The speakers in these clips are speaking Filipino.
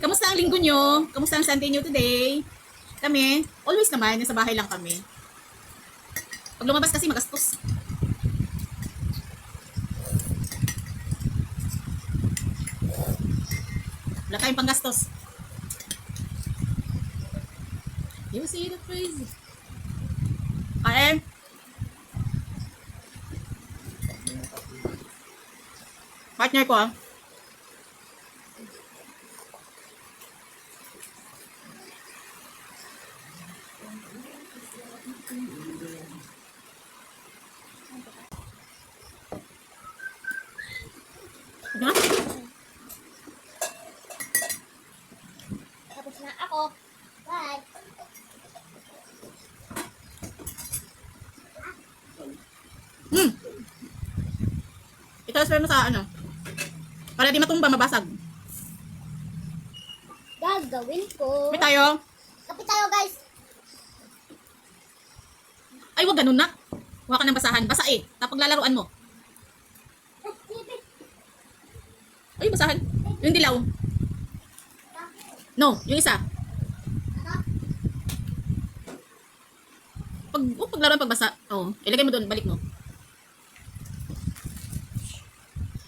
Kamusta ang linggo nyo? Kamusta ang Sunday nyo today? Kami, always naman, nasa bahay lang kami. Pag lumabas kasi magastos. Wala tayong panggastos. You see the crazy. Kain. Partner ko ah. Ano? Tapos na ako. Bye. Hmm. I-transfer mo sa ano. Para di matumba, mabasag. Gagawin ko. May tayo. Kape tayo guys. Ay, wag ganun na. Huwag ka ng basahan. Basa eh. Tapos lalaruan mo. Ay, basahan. Yung dilaw. No, yung isa. Pag, oh, paglaruan pagbasa. Oh, ilagay mo doon. Balik mo.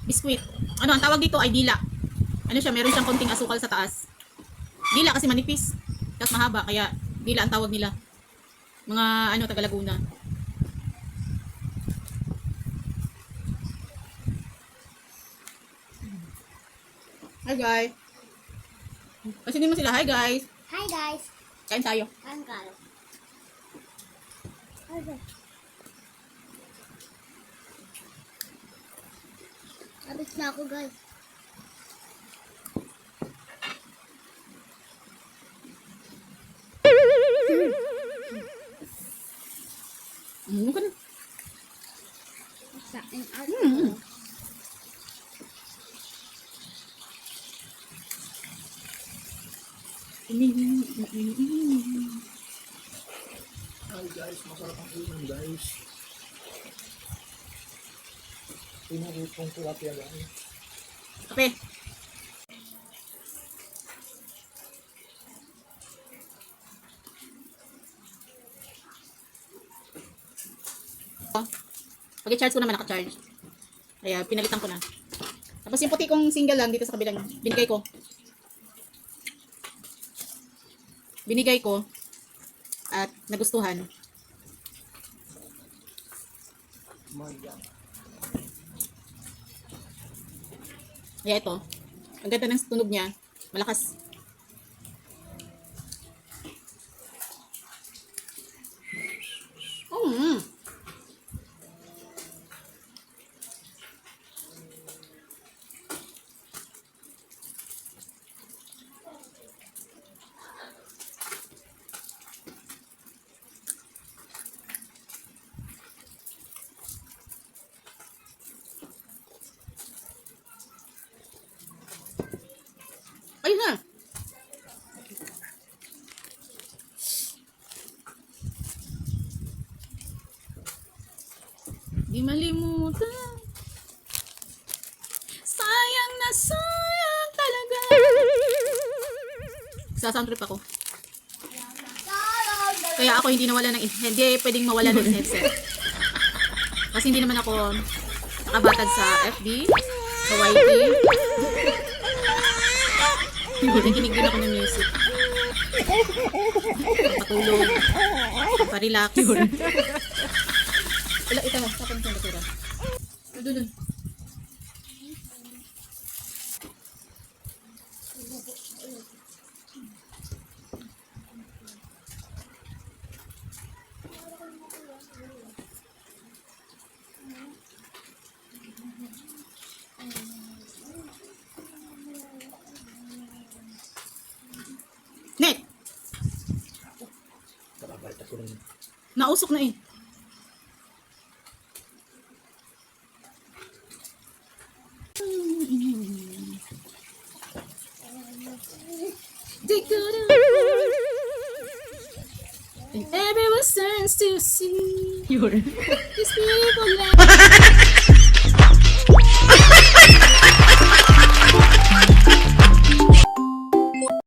Biskuit. Ano, ang tawag dito ay dila. Ano siya, meron siyang konting asukal sa taas. Dila kasi manipis. Tapos mahaba, kaya dila ang tawag nila. Mga ano, taga Laguna. Hi guys. Kasi mo sila, hi guys. Hi guys. Kain tayo. Angkal. Okay. Na ako guys. Mm, ka na. Sa ang Mm. Hi guys, masarap ang ulam guys. Pinarutong tilapia guys. Kape. Pag-charge ko naman naka-charge. Kaya pinalitan ko na. Tapos yung puti kong single lang dito sa kabilang binigay ko. Binigay ko at nagustuhan. My Kaya ito, ang ganda ng tunog niya, malakas. Mm. Ayun na. Di malimutan. Sayang na sayang talaga. Sa sound trip ako. Kaya ako hindi nawala ng hindi pwedeng mawala ng headset. Kasi hindi naman ako nakabatad sa FB, sa YT. Nakikinig din ako ng music. Patulog. Pa-relax. Wala, ito mo. Tapos yung basura. Doon, doon. Net! Nausok na eh. good and everyone turns to see. you These people laugh.